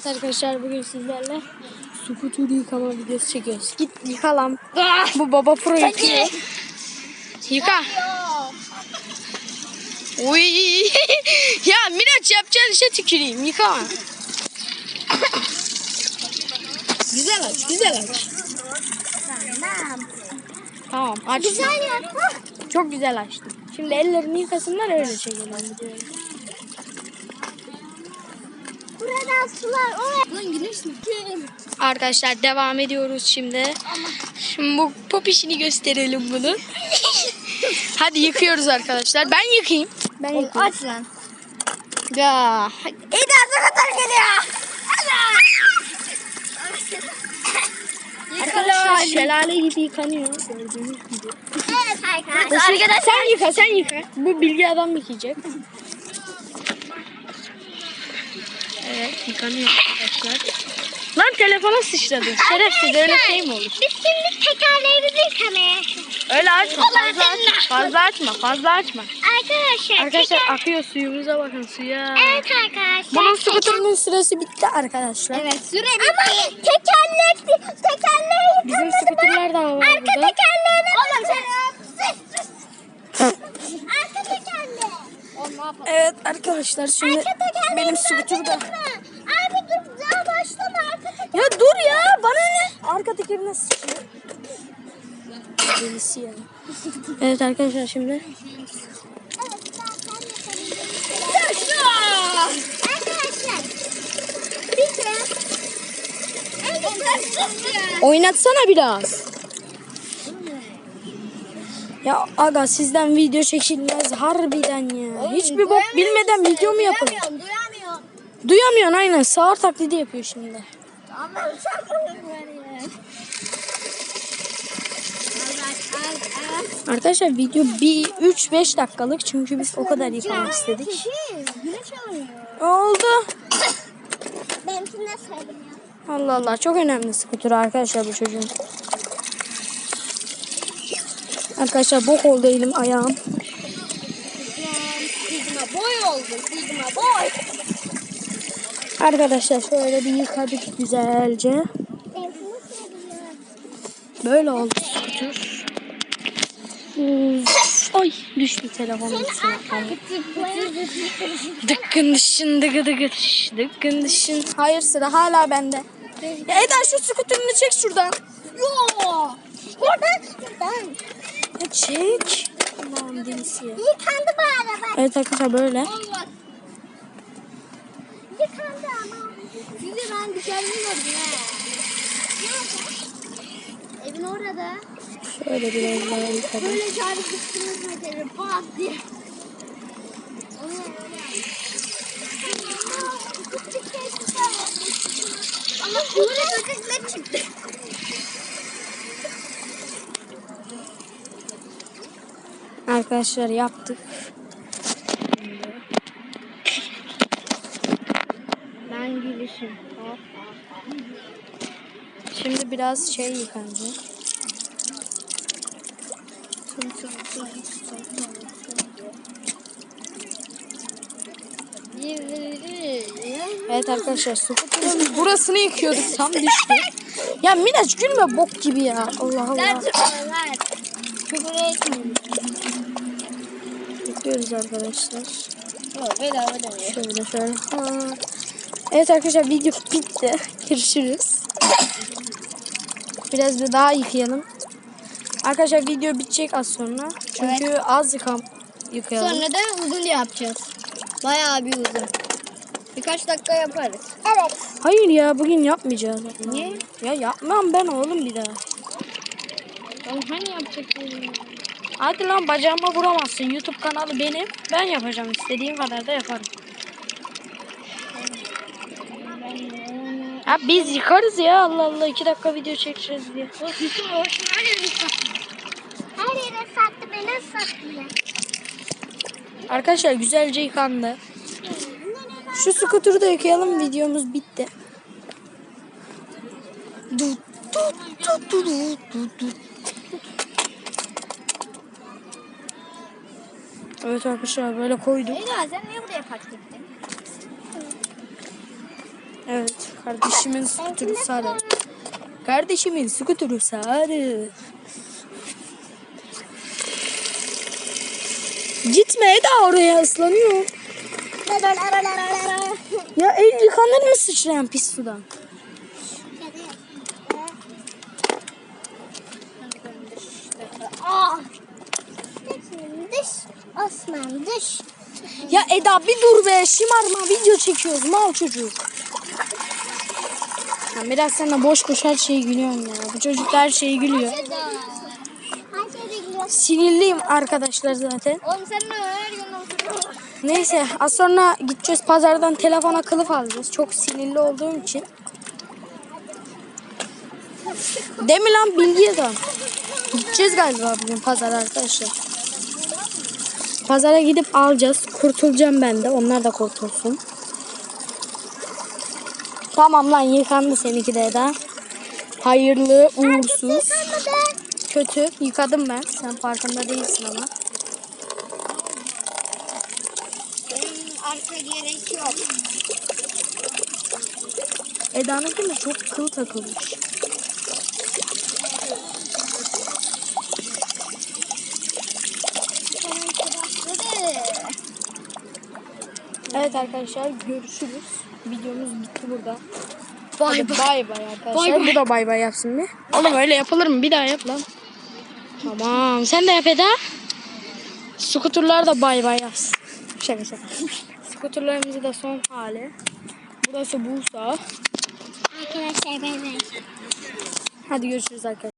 Evet arkadaşlar bugün sizlerle skuter yıkama videosu çekiyoruz. Git yıka lan. Bu baba pro yıkıyor. Yıka. Uy. ya Miraç yapacağın işe tüküreyim. Yıka. güzel aç, güzel aç. Tamam aç. Güzel ya. Çok güzel açtım. Şimdi ellerini yıkasınlar öyle çekelim videoyu. Buradan sular oraya. Lan güneş mi? Arkadaşlar devam ediyoruz şimdi. Şimdi bu pop işini gösterelim bunu. Hadi yıkıyoruz arkadaşlar. Ben yıkayayım. Ben yıkayayım. Aç lan. Ya. İyi kadar geliyor. Arkadaşlar şelale gibi yıkanıyor. Gördüğünüz gibi. Evet arkadaşlar. Sen yıka sen yıka. Bu bilgi adam yıkayacak. Evet yıkanıyor arkadaşlar. Lan telefona sıçradı. Şerefsiz öyle şey mi olur? Biz şimdi tekerleğimizi yıkamaya. Öyle açma fazla açma fazla açma fazla açma. Arkadaşlar. Arkadaşlar teker- akıyor suyumuza bakın suya. Evet arkadaşlar. Bunun skuterinin süresi bitti arkadaşlar. Evet süre bitti. Ama tekerlek, tekerleği Bizim yıkamadı skuterler de var Arka burada. tekerleğine Oğlum sen Arka tekerleği. Evet arkadaşlar şimdi Arka. Benim skuterda. Abi dur daha başlama arka. Ya dur ya bana ne? Arka tekerine sıçıyor. Delisi ya. Evet arkadaşlar şimdi. Arkadaşlar. Bir de. Oynatsana biraz. Ya aga sizden video çekilmez harbiden ya. Hiçbir bok bilmeden video mu yapılır? Duyamıyorum. Duyamıyorsun aynen sağır taklidi yapıyor şimdi. Ama. Arkadaşlar video bir 3-5 dakikalık çünkü biz o kadar yıkamak istedik. Oldu. Benimkini de. Allah Allah çok önemli skuter arkadaşlar bu çocuğun. Arkadaşlar bok oldu elim ayağım. Sigma boy oldu. Sigma boy. Arkadaşlar şöyle bir yıkadık güzelce. Böyle oldu. Uf, Ay düştü telefonun içine. Dıkkın dışın dıgı dıgı dış, dıkkın dışın. Hayır sıra hala bende. Ya Eda şu skuterini çek şuradan. Yo. Oradan ben. Çek. Aman delisi. Yıkandı bu araba. Evet arkadaşlar böyle. Yıkandı ama. Sizi ben dışarıda gördüm he. Nerede? Evin orada. Şöyle biraz daha yıkadım. Böyle çağırıp gittiniz mesela. Bak diye. Ama böyle böcekler çıktı. Arkadaşlar yaptık. Ben gülüşüm. Şimdi biraz şey yıkanacak. Evet arkadaşlar skuterın burasını yıkıyorduk tam düştü. Ya Miraç gülme bok gibi ya. Allah Allah. Küfür etmeyin. Yıkıyoruz arkadaşlar. Yok bedava demiyor. Şöyle şöyle. Ha. Evet arkadaşlar video bitti. Görüşürüz. Biraz da daha yıkayalım. Arkadaşlar video bitecek az sonra. Çünkü az yıkam yıkayalım. Sonra da uzun yapacağız. Bayağı bir uzun. Birkaç dakika yaparız. Evet. Hayır ya bugün yapmayacağız. Niye? Ya yapmam ben oğlum bir daha. Oğlum hani yapacaksın? Hadi lan bacağıma vuramazsın. YouTube kanalı benim. Ben yapacağım. İstediğim kadar da yaparım. Ya biz yıkarız ya Allah Allah. iki dakika video çekeceğiz diye. Her yere sattı beni sattı ya. Arkadaşlar güzelce yıkandı. Şu skuturu da yıkayalım. Videomuz bitti. Du, du, du, du, du, du, du. Evet arkadaşlar böyle koyduk. Eda sen niye buraya park ettin? Evet. Kardeşimin skuturu sarı. Kardeşimin skuturu sarı. Gitme Eda oraya ıslanıyor. Ya el yıkanır mı sıçrayan pis sudan? Dış Osman dış. Ya Eda bir dur be şımarma video çekiyoruz mal çocuk. Ya biraz sen de boş boş her şeyi gülüyorsun ya. Bu çocuk her şeyi gülüyor. Sinirliyim arkadaşlar zaten. Oğlum sen oturuyorsun. Neyse az sonra gideceğiz pazardan telefona kılıf alacağız. Çok sinirli olduğum için. Değil mi lan bilgi adam? Gideceğiz galiba bugün pazara arkadaşlar. Pazara gidip alacağız. Kurtulacağım ben de. Onlar da kurtulsun. Tamam lan yıkandı seninki de Eda. Hayırlı, uğursuz, kötü. Yıkadım ben. Sen farkında değilsin ama. Benim arka gerek yok. Eda'nınki de çok kıl takılmış. Evet arkadaşlar görüşürüz. Videomuz bitti burada. Bay bay. bay bay arkadaşlar. Bay bay. Bu da bay bay yapsın bir. Oğlum öyle yapılır mı? Bir daha yap lan. Tamam. Sen de yap Eda. Skuturlar da bay bay yapsın. Şaka şaka. Skuturlarımızı da son hali. Burası Bursa. Arkadaşlar bay bay. Hadi görüşürüz arkadaşlar.